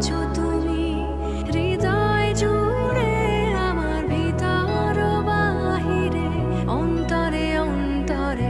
আছো হৃদয় আমার ভিতর বাহিরে অন্তরে অন্তরে